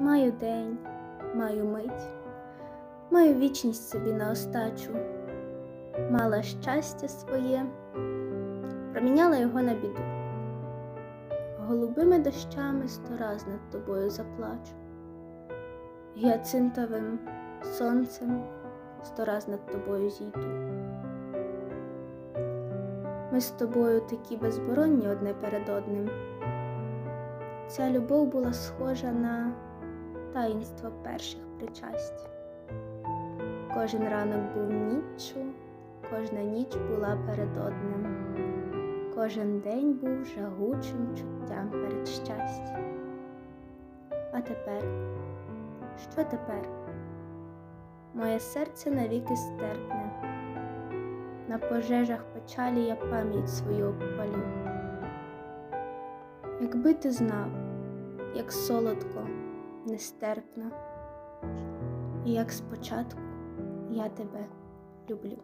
Маю день, маю мить, маю вічність собі на остачу, мала щастя своє, проміняла його на біду. Голубими дощами сто раз над тобою заплачу, гіацинтовим сонцем сто раз над тобою зійду. Ми з тобою такі безборонні одне перед одним. Ця любов була схожа на таїнство перших причасть. Кожен ранок був ніччю, кожна ніч була перед одним, кожен день був жагучим чуттям перед щастям. А тепер, що тепер? Моє серце навіки стерпне. На пожежах печалі я пам'ять свою обпалю. Якби ти знав, як солодко, нестерпна, і як спочатку я тебе люблю.